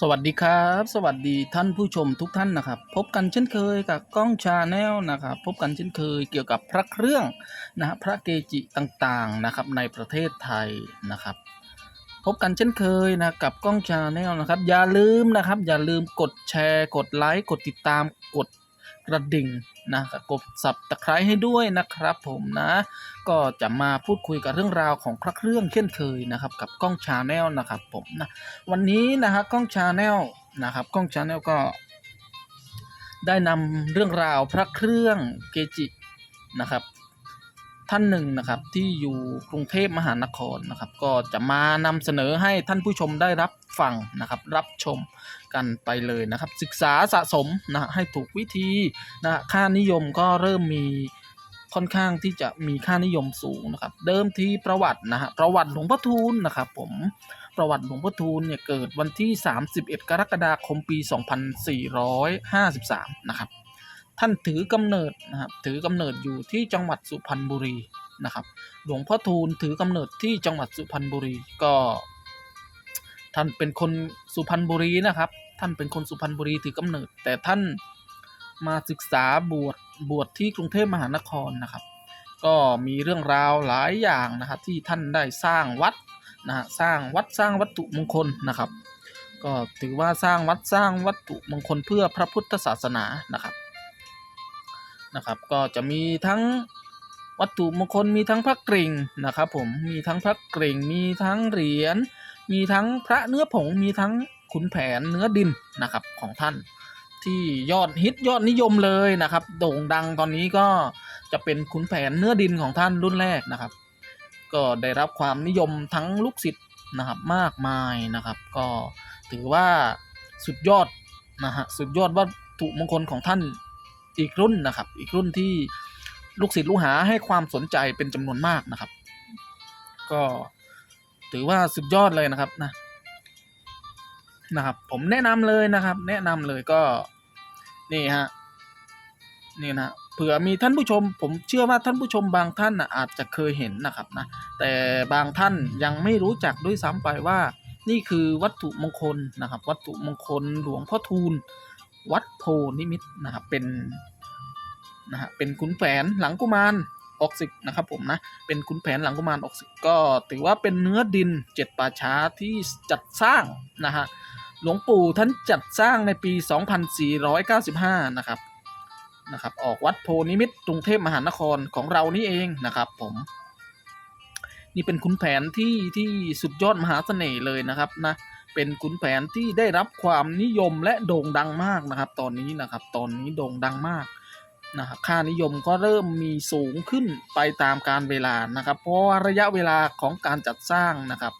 สวัสดีครับ สวัสดีท่านผู้ชมทุกท่านนะครับ พบกันเช่นเคยกับกล้องชาแนลนะครับ พบกันเช่นเคยเกี่ยวกับพระเครื่องนะฮะพระเกจิต่างๆนะครับในประเทศไทยนะครับ พบกันเช่นเคยนะกับกล้องชาแนลนะครับ อย่าลืมนะครับ อย่าลืมกดแชร์ กดไลค์กดติดตามกด กระดิ่งนะกับกดสับตะไคร้ให้ด้วยนะครับผมนะ ก็จะมาพูดคุยกับเรื่องราวของพระเครื่องเช่นเคยนะครับ กับกล้องชาแนลนะครับผมนะวันนี้นะครับกล้องชาแนลนะครับกล้องชาแนลก็ ได้นำเรื่องราวพระเครื่องเกจินะครับท่านหนึ่งนะครับที่อยู่กรุงเทพมหานครนะครับ ก็จะมานำเสนอให้ท่านผู้ชมได้รับ ฟังนะครับรับชมกันไปเลยนะครับ ศึกษาสะสมนะให้ถูกวิธีนะฮะค่านิยมก็เริ่มมีค่อนข้างที่จะมีค่านิยมสูงนะครับ เดิมทีประวัตินะฮะประวัติหลวงพ่อทูลนะครับผมประวัติหลวงพ่อทูลเนี่ยเกิดวันที่ 31 กรกฎาคมปี 2453 นะครับ ท่านถือกำเนิดนะครับถือกำเนิดอยู่ที่จังหวัดสุพรรณบุรีนะครับ หลวงพ่อทูลถือกำเนิดที่จังหวัดสุพรรณบุรีก็ ท่านเป็นคนสุพรรณบุรีนะครับ ท่านเป็นคนสุพรรณบุรีถือกำเนิด แต่ท่านมาศึกษาบวชบวชที่กรุงเทพมหานครนะครับ ก็มีเรื่องราวหลายอย่างนะครับที่ท่านได้สร้างวัดนะฮะสร้างวัดสร้างวัตถุมงคลนะครับ ก็ถือว่าสร้างวัดสร้างวัตถุมงคลเพื่อพระพุทธศาสนานะครับนะครับก็จะมีทั้งวัตถุมงคลมีทั้งพระกริ่งนะครับผมมีทั้งพระกริ่งมีทั้งเหรียญ มีทั้งพระเนื้อผงมีทั้งขุนแผนเนื้อดินนะครับของท่าน ที่ยอดฮิตยอดนิยมเลยนะครับ โด่งดังตอนนี้ก็จะเป็นขุนแผนเนื้อดินของท่านรุ่นแรกนะครับ ก็ได้รับความนิยมทั้งลูกศิษย์นะครับมากมายนะครับ ก็ถือว่าสุดยอดนะฮะสุดยอดวัตถุมงคลของท่านอีกรุ่นนะครับ อีกรุ่นที่ลูกศิษย์ลูกหาให้ความสนใจเป็นจำนวนมากนะครับ ก็ ถือว่าสุดยอดเลยนะครับนะนะครับ ผมแนะนำเลยนะครับ แนะนำเลยก็นี่ฮะนี่นะเผื่อมีท่านผู้ชม ผมเชื่อว่าท่านผู้ชมบางท่านนะอาจจะเคยเห็นนะครับนะแต่บางท่านยังไม่รู้จักด้วยซ้ำไปว่า นี่คือวัตถุมงคลนะครับ วัตถุมงคลหลวงพ่อทูลวัดโพนิมิตนะครับเป็นนะฮะเป็นขุนแผนหลังกุมาร ออกศึกนะครับผมนะเป็นขุนแผนหลังกุมารออกศึกก็ถือว่าเป็นเนื้อดินเจ็ดป่าช้าที่จัดสร้างนะฮะหลวงปู่ท่านจัดสร้างในปี 2495 นะครับนะครับออกวัดโพนิมิตกรุงเทพมหานครของเรานี่เองนะครับผมนี่เป็นขุนแผนที่ที่สุดยอดมหาเสน่ห์เลยนะครับนะเป็นขุนแผนที่ได้รับความนิยมและโด่งดังมากนะครับ ตอนนี้นะครับ ตอนนี้โด่งดังมาก นะครับค่านิยมก็เริ่มมีสูงขึ้นไปตามการเวลานะครับ เพราะว่าระยะเวลาของการจัดสร้างนะครับ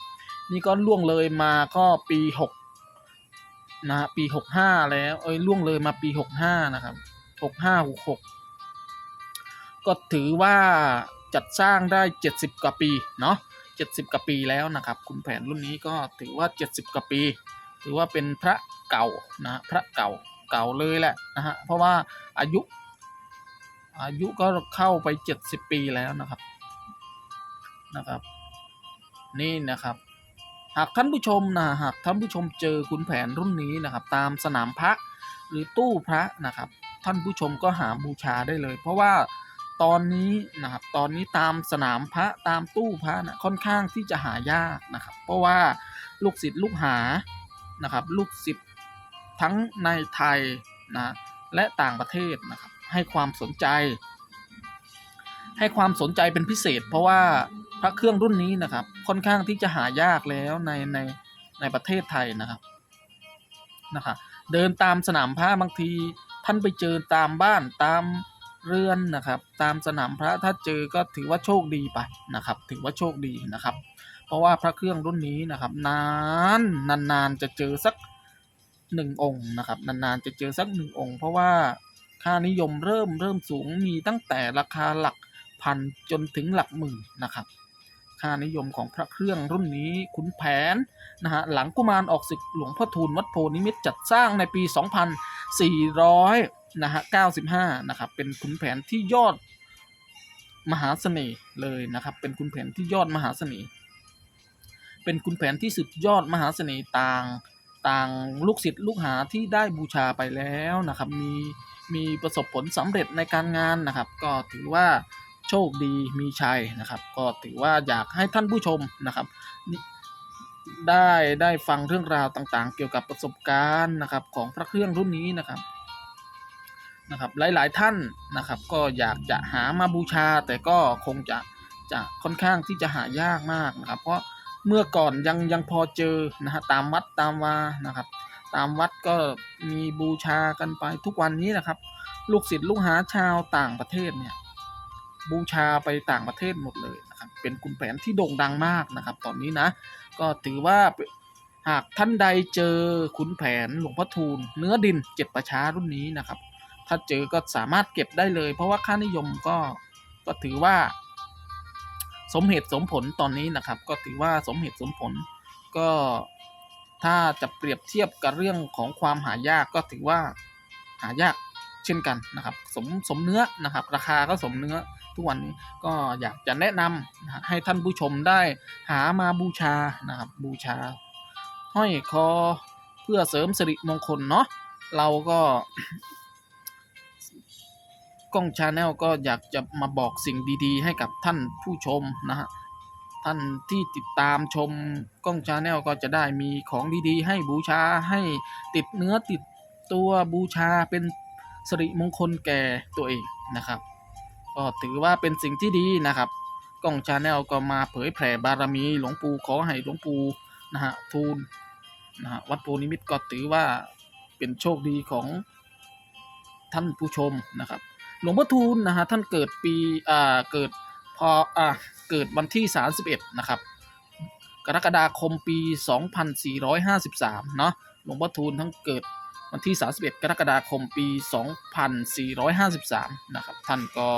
นี่ก็ล่วงเลยมาก็ปีหกนะฮะปีหกห้าแล้วเอ้ยล่วงเลยมาปีหกห้านะครับหกห้าหกหกก็ถือว่าจัดสร้างได้เจ็ดสิบกว่าปีเนาะเจ็ดสิบกว่าปีแล้วนะครับคุณแผนรุ่นนี้ก็ถือว่าเจ็ดสิบกว่าปี ถือว่าเป็นพระเก่านะพระเก่าเก่าเลยแหละนะฮะเพราะว่าอายุ อายุก็เข้าไปเจ็ดสิบปีแล้วนะครับนะครับ นี่นะครับ หากท่านผู้ชมนะหากท่านผู้ชมเจอคุณแผนรุ่นนี้นะครับ ตามสนามพระหรือตู้พระนะครับ ท่านผู้ชมก็หาบูชาได้เลย เพราะว่าตอนนี้นะครับตอนนี้ตามสนามพระตามตู้พระนะค่อนข้างที่จะหายากนะครับ เพราะว่าลูกศิษย์ลูกหานะครับ ลูกศิษย์ทั้งในไทยนะและต่างประเทศนะครับ ให้ความสนใจ ให้ความสนใจเป็นพิเศษ เพราะว่าพระเครื่องรุ่นนี้นะครับ ค่อนข้างที่จะหายากแล้วในในในประเทศไทยนะครับนะครับเดินตามสนามพระบางทีท่านไปเจอตามบ้านตามเรือนนะครับ ตามสนามพระถ้าเจอก็ถือว่าโชคดีไปนะครับ ถือว่าโชคดีนะครับ เพราะว่าพระเครื่องรุ่นนี้นะครับ นานนานๆจะเจอสักหนึ่งองค์นะครับ นานๆจะเจอสักหนึ่งองค์ เพราะว่า ค่านิยมเริ่มเริ่มสูงมีตั้งแต่ราคาหลักพันจนถึงหลักหมื่นนะครับ ค่านิยมของพระเครื่องรุ่นนี้ขุนแผนนะฮะหลังกุมารออกศึกหลวงพ่อทูลวัดโพนิมิตจัดสร้างในปี 2400นะฮะ95นะครับเป็นขุนแผนที่ยอดมหาเสน่ห์เลยนะครับ เป็นขุนแผนที่ยอดมหาเสน่ห์เป็นขุนแผนที่สุดยอดมหาเสน่ห์ต่าง ต่างลูกศิษย์ลูกหาที่ได้บูชาไปแล้วนะครับ มีมีประสบผลสำเร็จในการงานนะครับ ก็ถือว่าโชคดีมีชัยนะครับ ก็ถือว่าอยากให้ท่านผู้ชมนะครับได้ได้ฟังเรื่องราวต่างๆ เกี่ยวกับประสบการณ์นะครับของพระเครื่องรุ่นนี้นะครับนะครับ หลายๆท่านนะครับ ก็อยากจะหามาบูชาแต่ก็คงจะจะค่อนข้างที่จะหายากมากนะครับ เพราะ เมื่อก่อนยังยังพอเจอนะฮะตามวัดตามวานะครับ ตามวัดก็มีบูชากันไปทุกวันนี้นะครับ ลูกศิษย์ลูกหาชาวต่างประเทศเนี่ยบูชาไปต่างประเทศหมดเลยนะครับ เป็นคุณแผนที่โด่งดังมากนะครับ ตอนนี้นะ ก็ถือว่าหากท่านใดเจอขุนแผนหลวงพ่อทูล เนื้อดินเจ็ดประชารุ่นนี้นะครับ ถ้าเจอก็สามารถเก็บได้เลย เพราะว่าค่านิยมก็ก็ถือว่า สมเหตุสมผลตอนนี้นะครับ ก็ถือว่าสมเหตุสมผลก็ถ้าจะเปรียบเทียบกับเรื่องของความหายากก็ถือว่าหายากเช่นกันนะครับ สมสมเนื้อนะครับ ราคาก็สมเนื้อทุกวันนี้ก็อยากจะแนะนำนะให้ท่านผู้ชมได้หามาบูชานะครับ บูชา ห้อยคอเพื่อเสริมสิริมงคลเนาะเราก็ กล้องชาแนลก็อยากจะมาบอกสิ่งดีๆ ให้กับท่านผู้ชมนะฮะท่านที่ติดตามชมกล้องชาแนลก็จะได้มีของดีๆ ให้บูชาให้ติดเนื้อติดตัวบูชาเป็นสิริมงคลแก่ตัวเองนะครับ ก็ถือว่าเป็นสิ่งที่ดีนะครับกล้องชาแนลก็มาเผยแผ่บารมีหลวงปู่ขอให้หลวงปู่นะฮะทูลนะฮะวัดโพนิมิตก็ถือว่าเป็นโชคดีของท่านผู้ชมนะครับ หลวงพ่อทูลนะฮะท่านเกิดปีอ่าเกิดพออ่าเกิดวันที่ 31 นะครับ กรกฎาคมปี 2453 เนาะหลวงพ่อทูลทั้งเกิดวันที่ 31 กรกฎาคมปี 2453 นะครับ ท่านก็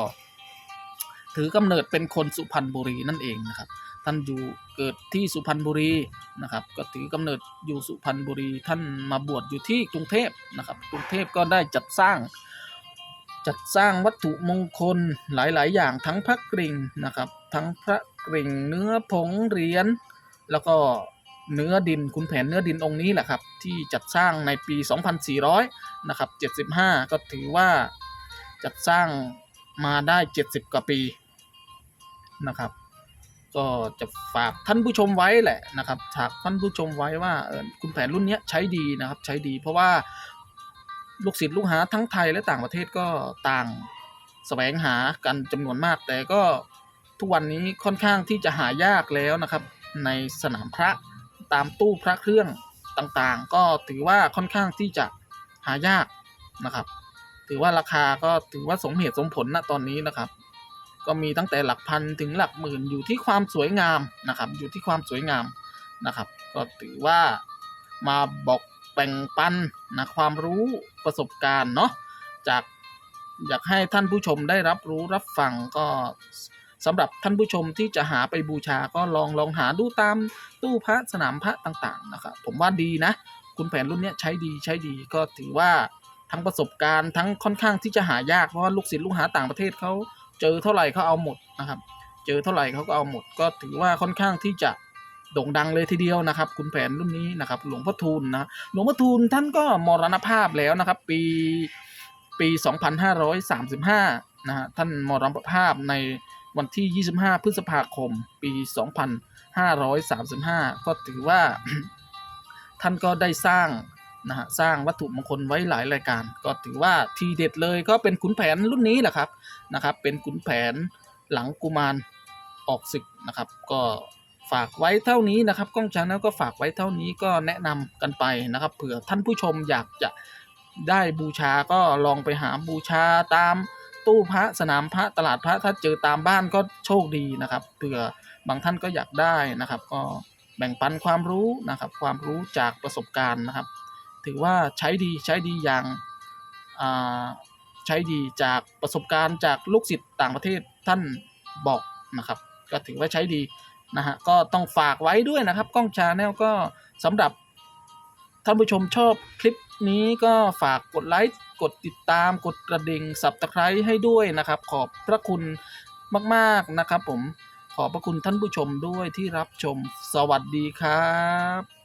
ถือกำเนิดเป็นคนสุพรรณบุรีนั่นเองนะครับ ท่านอยู่เกิดที่สุพรรณบุรีนะครับ ก็ถือกำเนิดอยู่สุพรรณบุรี ท่านมาบวชอยู่ที่กรุงเทพนะครับ กรุงเทพก็ได้จัดสร้าง จัดสร้างวัตถุมงคลหลาย ๆ อย่างทั้งพระกริ่งนะครับ ทั้งพระกริ่งเนื้อผงเหรียญแล้วก็เนื้อดินคุณแผนเนื้อดินองค์นี้แหละครับ ที่จัดสร้างในปี 2400นะครับ75 ก็ถือว่าจัดสร้างมาได้ 70 กว่าปีนะครับ ก็จะฝากท่านผู้ชมไว้แหละนะครับฝากท่านผู้ชมไว้ว่าคุณแผนรุ่นเนี้ยใช้ดีนะครับใช้ดี เพราะว่า ลูกศิษย์ลูกหาทั้งไทยและต่างประเทศก็ต่างแสวงหากันจำนวนมาก แต่ก็ทุกวันนี้ค่อนข้างที่จะหายากแล้วนะครับ ในสนามพระตามตู้พระเครื่องต่างๆ ก็ถือว่าค่อนข้างที่จะหายากนะครับ ถือว่าราคาก็ถือว่าสมเหตุสมผลณตอนนี้นะครับ ก็มีตั้งแต่หลักพันถึงหลักหมื่นอยู่ที่ความสวยงามนะครับ อยู่ที่ความสวยงามนะครับ ก็ถือว่ามาบอก แบ่งปันนะความรู้ประสบการณ์เนาะจากอยากให้ท่านผู้ชมได้รับรู้รับฟังก็สำหรับท่านผู้ชมที่จะหาไปบูชาก็ลองลองหาดูตามตู้พระสนามพระต่างๆนะครับผมว่าดีนะ คุณแผนรุ่นนี้ใช้ดีใช้ดีก็ถือว่าทั้งประสบการณ์ทั้งค่อนข้างที่จะหายากเพราะว่าลูกศิษย์ลูกหาต่างประเทศเขาเจอเท่าไหร่เขาเอาหมดนะครับ เจอเท่าไหร่เขาก็เอาหมด ก็ถือว่าค่อนข้างที่จะ โด่งดังเลยทีเดียวนะครับคุณแผนรุ่นนี้นะครับหลวงพ่อทูลนะหลวงพ่อทูลท่านก็มรณภาพแล้วนะครับปีปี 2535นะฮะท่านมรณภาพในวันที่ 25 พฤษภาคม ปี 2535 ก็ถือว่าท่านก็ได้สร้างนะฮะสร้างวัตถุมงคลไว้หลายรายการ ก็ถือว่าทีเด็ดเลยก็เป็นขุนแผนรุ่นนี้แหละครับนะครับ เป็นขุนแผนหลังกุมารออกศึกนะครับ ก็ ฝากไว้เท่านี้นะครับกล้องชาแนลก็ฝากไว้เท่านี้ก็แนะนำกันไปนะครับ เผื่อท่านผู้ชมอยากจะได้บูชาก็ลองไปหาบูชาตามตู้พระสนามพระตลาดพระถ้าเจอตามบ้านก็โชคดีนะครับเผื่อบางท่านก็อยากได้นะครับ ก็แบ่งปันความรู้นะครับ ความรู้จากประสบการณ์นะครับ ถือว่าใช้ดีใช้ดีอย่างใช้ดีจากประสบการณ์จากลูกศิษย์ต่างประเทศท่านบอกนะครับ ก็ถือว่าใช้ดี นะฮะก็ต้องฝากไว้ด้วยนะครับ กล้องชาแนลก็สำหรับท่านผู้ชมชอบคลิปนี้ก็ฝากกดไลค์กดติดตามกดกระดิ่งสับตะไคร้ให้ด้วยนะครับ ขอบพระคุณมากๆนะครับ ผมขอบพระคุณท่านผู้ชมด้วยที่รับชมสวัสดีครับ